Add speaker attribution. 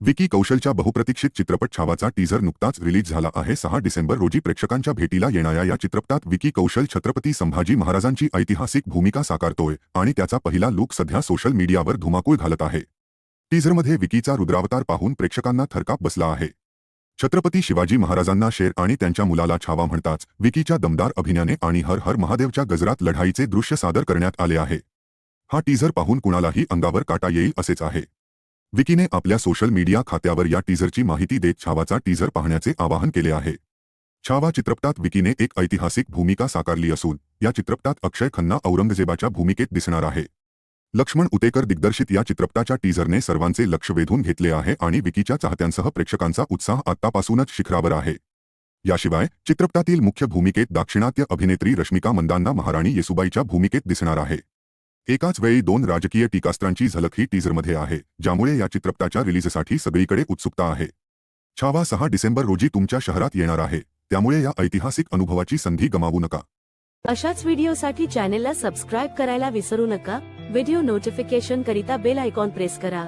Speaker 1: विकी कौशलच्या बहुप्रतीक्षित चित्रपट छावाचा टीझर नुकताच रिलीज झाला आहे. सहा डिसेंबर रोजी प्रेक्षकांच्या भेटीला येणाऱ्या या चित्रपटात विकी कौशल छत्रपती संभाजी महाराजांची ऐतिहासिक भूमिका साकारतोय आणि त्याचा पहिला लूक सध्या सोशल मीडियावर धुमाकूळ घालत आहे. टीझरमध्ये विकीचा रुद्रावतार पाहून प्रेक्षकांना थरकाप बसला आहे. छत्रपती शिवाजी महाराजांना शेर आणि त्यांच्या मुलाला छावा म्हणताच विकीच्या दमदार अभिनयाने आणि हर हर महादेवच्या गजरात लढाईचे दृश्य सादर करण्यात आले आहे. हा टीझर पाहून कुणालाही अंगावर काटा येईल असेच आहे. विकीने आपल्या सोशल मीडिया खात्यावर या टीझरची माहिती देत छावाचा टीझर पाहण्याचे आवाहन केले आहे. छावा चित्रपटात विकीने एक ऐतिहासिक भूमिका साकारली असून या चित्रपटात अक्षय खन्ना औरंगजेबाच्या भूमिकेत दिसणार आहे. लक्ष्मण उतेकर दिग्दर्शित या चित्रपटाच्या टीझरने सर्वांचे लक्ष वेधून घेतले आहे आणि विकीच्या चाहत्यांसह प्रेक्षकांचा उत्साह आतापासूनच शिखरावर आहे. याशिवाय चित्रपटातील मुख्य भूमिकेत दाक्षिणात्य अभिनेत्री रश्मिका मंदांना महाराणी येसुबाईच्या भूमिकेत दिसणार आहे. एकाच वेळी दोन राजकीय टीकास्त्रांची झलक ही टीझरमध्ये आहे ज्यामुळे या चित्रपटाच्या रिलीजसाठी सगळीकडे उत्सुकता आहे. छावा सहा डिसेंबर रोजी तुमच्या शहरात येणार आहे त्यामुळे या ऐतिहासिक अनुभवाची संधी गमावू नका.
Speaker 2: अशाच व्हिडिओसाठी चॅनेलला सबस्क्राईब करायला विसरू नका व्हिडिओ नोटिफिकेशन करिता बेल आयकॉन प्रेस करा.